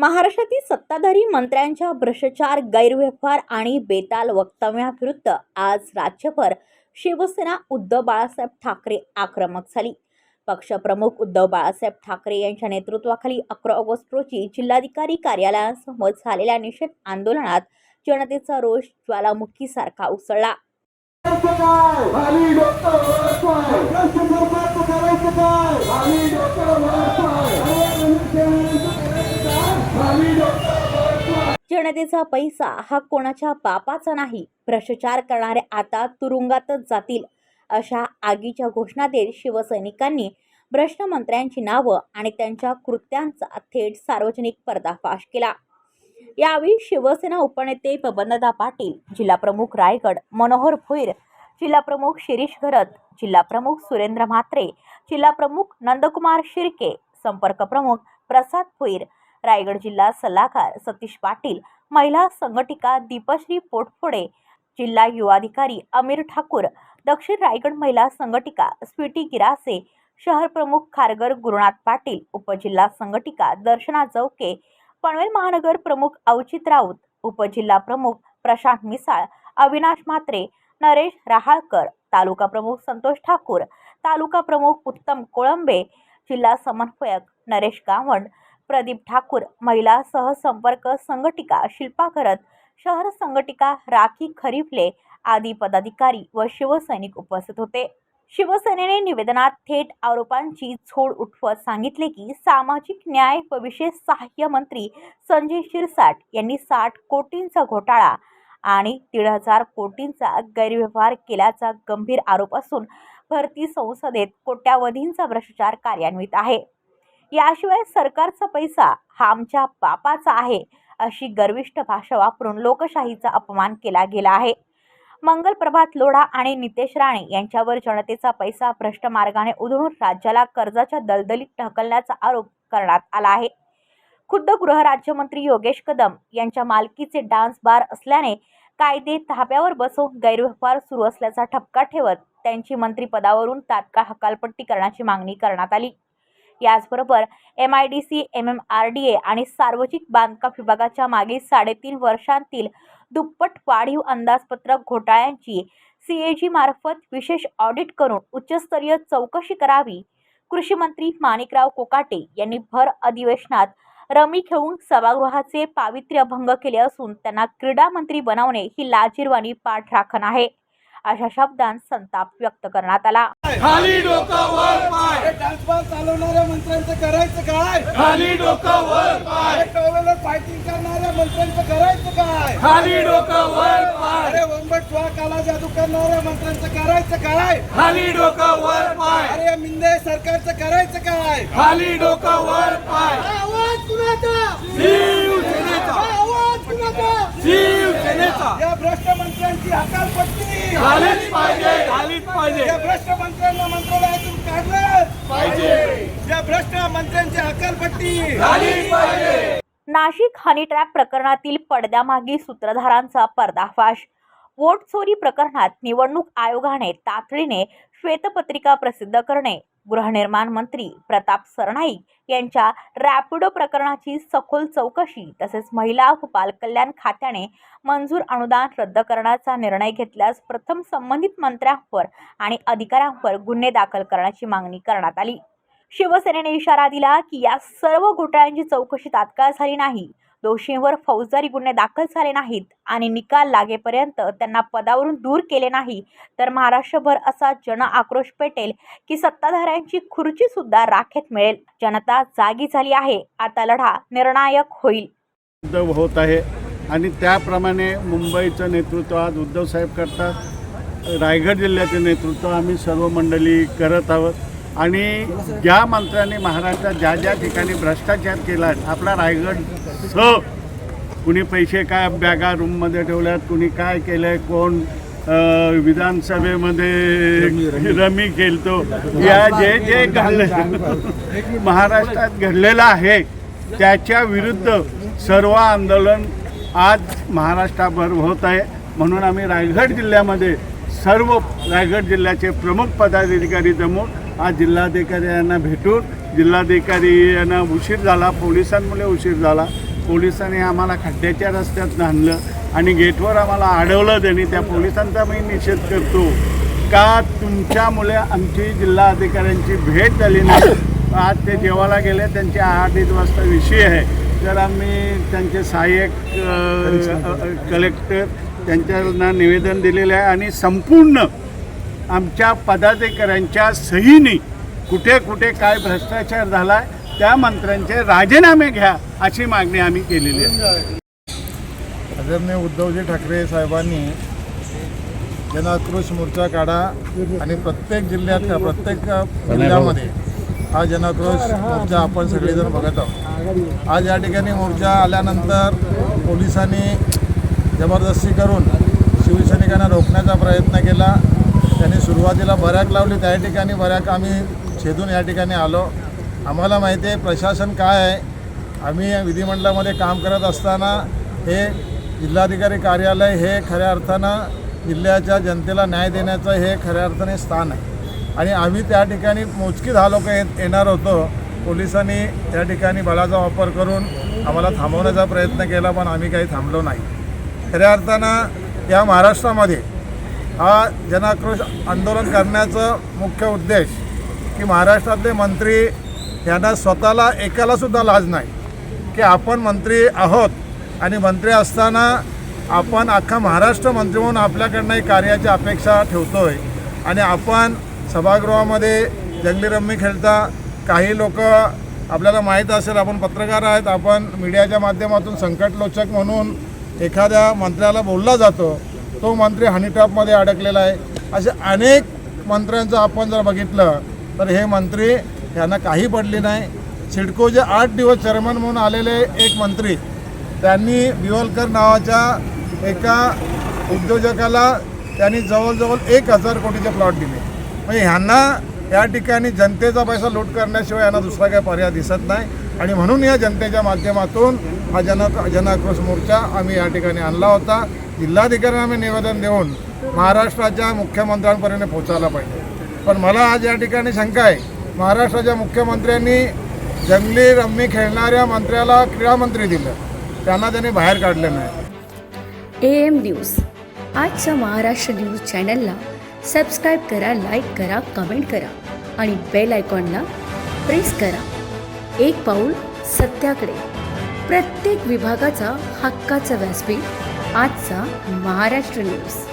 महाराष्ट्रातील सत्ताधारी मंत्र्यांच्या भ्रष्टाचार गैरव्यवहार आणि बेताल वक्तव्याविरुद्ध आज राज्यभर शिवसेना उद्धव बाळासाहेब ठाकरे आक्रमक झाली. पक्षप्रमुख उद्धव बाळासाहेब ठाकरे यांच्या नेतृत्वाखाली अकरा ऑगस्ट रोजी जिल्हाधिकारी कार्यालयासमोर झालेल्या निषेध आंदोलनात जनतेचा रोष ज्वालामुखीसारखा उसळला. जनतेचा पैसा हा कोणाच्या बापाचा नाही. भ्रष्टाचार करणारे आता तुरुंगातच जातील अशा आगीच्या घोषणा देत शिवसैनिकांनी भ्रष्ट मंत्र्यांची नावं आणि त्यांच्या कृत्यांचा थेट सार्वजनिक पर्दाफाश केला. यावेळी शिवसेना उपनेते बबनदा पाटील जिल्हाप्रमुख रायगड मनोहर भुईर जिल्हाप्रमुख शिरीष घरत जिल्हाप्रमुख सुरेंद्र म्हात्रे जिल्हाप्रमुख नंदकुमार शिर्के संपर्क प्रमुख प्रसाद भुईर रायगड जिल्हा सल्लागार सतीश पाटील महिला संघटिका दीपश्री पोटफोडे जिल्हा युवाधिकारी अमीर ठाकूर दक्षिण रायगड महिला संघटिका स्वीटी गिरासे शहर प्रमुख खारगर गुरुनाथ पाटील उपजिल्हा संघटिका दर्शना चौके पनवेल महानगर प्रमुख अवचित राऊत उपजिल्हा प्रमुख प्रशांत मिसाळ अविनाश म्हात्रे नरेश रहाळकर तालुका प्रमुख संतोष ठाकूर तालुका प्रमुख उत्तम कोळंबे जिल्हा समन्वयक नरेश गावंड प्रदीप ठाकूर महिला सहसंपर्क संघटिका शिल्पा करत शहर संघटिका राखी खरीफले आदी पदाधिकारी व शिवसैनिक उपस्थित होते. शिवसेनेने निवेदनात थेट आरोपांची झोड उठवत सांगितले की सामाजिक न्याय व विशेष सहाय्य मंत्री संजय शिरसाट यांनी साठ कोटींचा घोटाळा आणि दीड हजार कोटींचा गैरव्यवहार केल्याचा गंभीर आरोप असून भरती संसदेत कोट्यावधींचा भ्रष्टाचार कार्यान्वित आहे. याशिवाय सरकारचा पैसा हा आमच्या बापाचा आहे अशी गर्विष्ठ भाषा वापरून लोकशाहीचा अपमान केला गेला आहे. मंगल प्रभात लोढा आणि नितेश राणे यांच्यावर जनतेचा पैसा भ्रष्ट मार्गाने उधळून राज्याला कर्जाच्या दलदलीत ढकलण्याचा आरोप करण्यात आला आहे. खुद्द गृहराज्यमंत्री योगेश कदम यांच्या मालकीचे डान्स बार असल्याने कायदे धाब्यावर बसवून गैरव्यवहार सुरू असल्याचा ठपका ठेवत त्यांची मंत्रिपदावरून तात्काळ हकालपट्टी करण्याची मागणी करण्यात आली. याचबरोबर M I D C M M R D A आणि सार्वजनिक बांधकाम विभागाच्या मागील साडेतीन वर्षांतील दुप्पट वाढीव अंदाजपत्रक घोटाळ्यांची सी ए जी मार्फत विशेष ऑडिट करून उच्चस्तरीय चौकशी करावी. कृषी मंत्री माणिकराव कोकाटे यांनी भर अधिवेशनात रमी खेळून सभागृहाचे पावित्र्य भंग केले असून त्यांना क्रीडा मंत्री बनवणे ही लाजीरवाणी पाठ राखण आहे. अशा शब्दांत संताप व्यक्त करण्यात आला. खाली डोकं वर पाय. चालवणाऱ्या मंत्र्यांचं करायचं काय? खाली डोकं वर पाय. टोवेला फायटिंग करणाऱ्या मंत्र्यांचं करायचं काय? खाली डोकं वर पाय. अरे वंबट वा काला जादू करणाऱ्या मंत्र्यांचं करायचं काय? खाली डोकं वर पाय. अरे या मिंदे सरकारचं करायचं काय? खाली डोकं वर पाय. आवाज कुणाचा? शिवसेनेचा आवाज कुणाचा शिवसेनेचा या भ्रष्ट मंत्र्यांची हकालपट्टी. झालीच पाहिजे. झालीच पाहिजे. या भ्रष्ट मंत्र्यांना मंत्रालयातून काढलं पाहिजे. या भ्रष्ट मंत्र्यांची हकालपट्टी. झालीच पाहिजे. नाशिक हनी ट्रॅप प्रकरणातील पडद्यामागील सूत्रधारांचा पर्दाफाश. वोट चोरी प्रकरणात निवडणूक आयोगाने तातडीने श्वेतपत्रिका प्रसिद्ध करणे. गृहनिर्माण मंत्री प्रताप सरनाईक यांच्या रॅपिडो प्रकरणाची सखोल चौकशी तसेच महिला व बालकल्याण खात्याने मंजूर अनुदान रद्द करण्याचा निर्णय घेतल्यास प्रथम संबंधित मंत्र्यांवर आणि अधिकाऱ्यांवर गुन्हे दाखल करण्याची मागणी करण्यात आली. शिवसेनेने इशारा दिला की या सर्व घोटाळ्यांची चौकशी तात्काळ झाली नाही. दोषींवर फौजदारी गुन्हे दाखल झाले नाहीत आणि निकाल लागेपर्यंत त्यांना पदावरून दूर केले नाही. तर महाराष्ट्रभर असा जन आक्रोश पेटेल की सत्ताधाऱ्यांची खुर्ची सुद्धा राखेत मिळेल. जनता जागी झाली आहे. आता लढा निर्णायक होईल. होत आहे आणि त्याप्रमाणे मुंबईचं नेतृत्व आज उद्धवसाहेब करतात. रायगड जिल्ह्याचे नेतृत्व आम्ही सर्व मंडळी करत आहोत. आणि ज्या मंत्र्यांनी महाराष्ट्रात ज्या ज्या ठिकाणी भ्रष्टाचार केला आपला रायगड स कुणी पैसे काय बॅगा रूममध्ये ठेवल्यात कुणी काय केलं आहे कोण विधानसभेमध्ये रमी खेळतो. या जे जे घडलं महाराष्ट्रात घडलेलं आहे त्याच्या विरुद्ध सर्व आंदोलन आज महाराष्ट्राभर होत आहे. म्हणून आम्ही रायगड जिल्ह्यामध्ये सर्व रायगड जिल्ह्याचे प्रमुख पदाधिकारी जमून आज जिल्हाधिकारी यांना भेटून जिल्हाधिकारी यांना उशीर झाला पोलिसांमुळे उशीर झाला. पोलिसांनी आम्हाला खड्ड्याच्या रस्त्यात आणलं आणि गेटवर आम्हाला अडवलं त्यांनी. त्या पोलिसांचा मी निषेध करतो का तुमच्यामुळे आमची जिल्हा अधिकाऱ्यांची भेट झाली नाही? आज ते जेवायला गेले त्यांचे आठ एक वाजता विषय आहे. तर आम्ही त्यांचे सहाय्यक कलेक्टर त्यांच्यांना निवेदन दिलेलं आहे आणि संपूर्ण आमच्या पदाधिकाऱ्यांच्या सहीने कुठे कुठे काय भ्रष्टाचार झाला आहे त्या मंत्र्यांचे राजीनामे घ्या अशी मागणी आम्ही केलेली आहे. आदरणीय उद्धवजी ठाकरे साहेबांनी जनआक्रोश मोर्चा काढा आणि प्रत्येक जिल्ह्यात प्रत्येक जिल्ह्यामध्ये हा जनआक्रोश मोर्चा आपण सगळेजण बघत आहोत. आज या ठिकाणी मोर्चा आल्यानंतर पोलिसांनी जबरदस्ती करून शिवसैनिकांना रोखण्याचा प्रयत्न केला. त्यांनी सुरुवातीला बऱ्याक लावली. त्या ठिकाणी बऱ्याक आम्ही छेदून या ठिकाणी आलो. आम्हाला माहिती आहे प्रशासन काय आहे? आम्ही विधिमंडळामध्ये काम करत असताना हे जिल्हाधिकारी कार्यालय हे खऱ्या अर्थानं जिल्ह्याच्या जनतेला न्याय देण्याचं हे खऱ्या अर्थाने स्थान आहे. आणि आम्ही त्या ठिकाणी मोजकी दहा लोक येणार होतो. पोलिसांनी त्या ठिकाणी बळाचा वापर करून आम्हाला थांबवण्याचा प्रयत्न केला पण आम्ही काही थांबलो नाही. खऱ्या अर्थानं या महाराष्ट्रामध्ये हा जनाक्रोश आंदोलन करण्याचं मुख्य उद्देश की महाराष्ट्रातले मंत्री यांना स्वतःला एकालासुद्धा लाज नाही की आपण मंत्री आहोत आणि मंत्री असताना आपण अख्खा महाराष्ट्र मंत्री म्हणून आपल्याकडनंही कार्याची अपेक्षा ठेवतो आहे आणि आपण सभागृहामध्ये जंगली रम्मी खेळता काही लोक आपल्याला माहीत असेल आपण पत्रकार आहेत आपण मीडियाच्या माध्यमातून संकटलोचक म्हणून एखाद्या मंत्र्याला बोलला जातो तो मंत्री हनीट्रॅपमध्ये अडकलेला आहे. असे अनेक मंत्र्यांचं आपण जर बघितलं तर हे मंत्री त्यांना काही पडली नाही. सिडकोचे आठ दिवस चेअरमन म्हणून आलेले एक मंत्री त्यांनी विवलकर नावाच्या एका उद्योजकाला त्यांनी जवळजवळ एक हजार कोटीचे प्लॉट दिले. म्हणजे ह्यांना या ठिकाणी जनतेचा पैसा लूट करण्याशिवाय यांना दुसरा काही पर्याय दिसत नाही. आणि म्हणून या जनतेच्या माध्यमातून हा जन जनआक्रोश मोर्चा आम्ही या ठिकाणी आणला होता. जिल्हाधिकाऱ्यांना आम्ही निवेदन देऊन महाराष्ट्राच्या मुख्यमंत्र्यांपर्यंत पोहोचायला पाहिजे. पण मला आज या ठिकाणी शंका आहे महाराष्ट्राच्या मुख्यमंत्र्यांनी जंगली रम्मी खेळणाऱ्या मंत्र्याला क्रीडामंत्री दिलं. त्यांना त्यांनी बाहेर काढलं नाही. A M news. आजच्या महाराष्ट्र न्यूज चॅनलला सबस्क्राईब करा लाईक करा कमेंट करा आणि बेल आयकॉनला प्रेस करा. एक पाऊल सत्याकडे. प्रत्येक विभागाचा हक्काचा व्यासपीठ आजचा महाराष्ट्र न्यूज.